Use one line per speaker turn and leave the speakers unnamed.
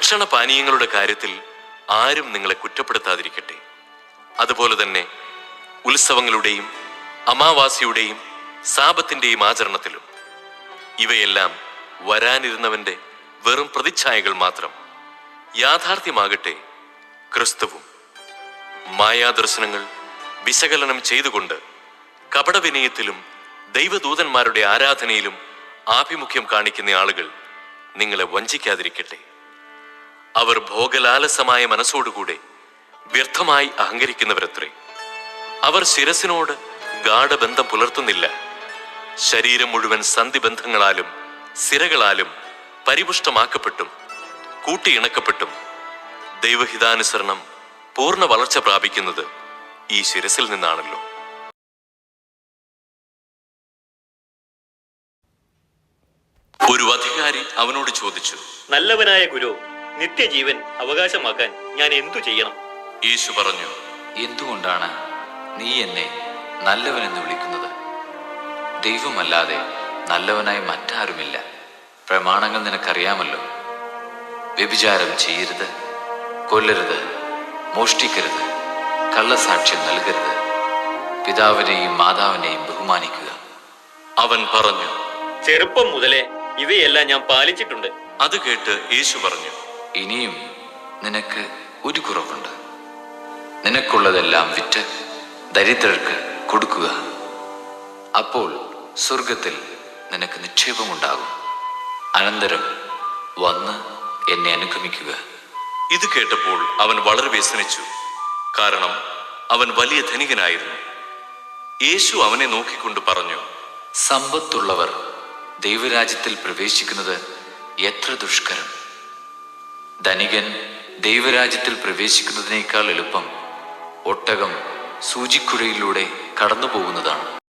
ഭക്ഷണപാനീയങ്ങളുടെ കാര്യത്തിൽ ആരും നിങ്ങളെ കുറ്റപ്പെടുത്താതിരിക്കട്ടെ. അതുപോലെ തന്നെ ഉത്സവങ്ങളുടെയും അമാവാസിയുടെയും സാപത്തിന്റെയും ആചരണത്തിലും ഇവയെല്ലാം വരാനിരുന്നവന്റെ വെറും പ്രതിച്ഛായകൾ മാത്രം യാഥാർത്ഥ്യമാകട്ടെ ക്രിസ്തുവും. മായാദർശനങ്ങൾ വിശകലനം ചെയ്തുകൊണ്ട് കപടവിനയത്തിലും ദൈവദൂതന്മാരുടെ ആരാധനയിലും ആഭിമുഖ്യം കാണിക്കുന്ന ആളുകൾ നിങ്ങളെ വഞ്ചിക്കാതിരിക്കട്ടെ. അവർ ഭോഗലാലസമായ മനസ്സോടുകൂടെ വ്യർത്ഥമായി അഹങ്കരിക്കുന്നവരത്രേ. അവർ ശിരസിനോട് ഗാഠബന്ധം പുലർത്തുന്നില്ല. ശരീരം മുഴുവൻ സന്ധിബന്ധങ്ങളാലും സിരകളാലും പരിപുഷ്ടമാക്കപ്പെട്ടും കൂട്ടിയിണക്കപ്പെട്ടും. ദൈവഹിതാനുസരണം പൂർണ വളർച്ച പ്രാപിക്കുന്നത് ഈ ശിരസിൽ നിന്നാണല്ലോ. ഒരു അധികാരി അവനോട് ചോദിച്ചു
നല്ലവനായ ഗുരു നിത്യജീവൻ അവകാശമാക്കാൻ ഞാൻ എന്തു ചെയ്യണം?
യേശു പറഞ്ഞു
എന്തുകൊണ്ടാണ് നീ എന്നെ നല്ലവനെന്ന് വിളിക്കുന്നത്? ദൈവമല്ലാതെ നല്ലവനായി മറ്റാരുമില്ല. പ്രമാണങ്ങൾ നിനക്കറിയാമല്ലോ. വ്യഭിചാരം ചെയ്യരുത് കൊല്ലരുത് മോഷ്ടിക്കരുത് കള്ളസാക്ഷ്യം നൽകരുത്. പിതാവിനെയും മാതാവിനെയും ബഹുമാനിക്കുക.
അവൻ പറഞ്ഞു
ചെറുപ്പം മുതലേ ഇവയെല്ലാം ഞാൻ പാലിച്ചിട്ടുണ്ട്.
അത് കേട്ട് യേശു പറഞ്ഞു
ഇനിയും നിനക്ക് ഒരു കുറവുണ്ട്. നിനക്കുള്ളതെല്ലാം വിറ്റ് ദരിദ്രർക്ക് കൊടുക്കുക. അപ്പോൾ സ്വർഗത്തിൽ നിനക്ക് നിക്ഷേപമുണ്ടാകും. അനന്തരം വന്ന് എന്നെ അനുഗമിക്കുക.
ഇത് കേട്ടപ്പോൾ അവൻ വളരെ വ്യസനിച്ചു. കാരണം അവൻ വലിയ ധനികനായിരുന്നു. യേശു അവനെ നോക്കിക്കൊണ്ട് പറഞ്ഞു
സമ്പത്തുള്ളവർ ദൈവരാജ്യത്തിൽ പ്രവേശിക്കുന്നത് എത്ര ദുഷ്കരം. ധനികൻ ദൈവരാജ്യത്തിൽ പ്രവേശിക്കുന്നതിനേക്കാൾ എളുപ്പം ഒട്ടകം സൂചിക്കുഴയിലൂടെ കടന്നു പോകുന്നതാണ്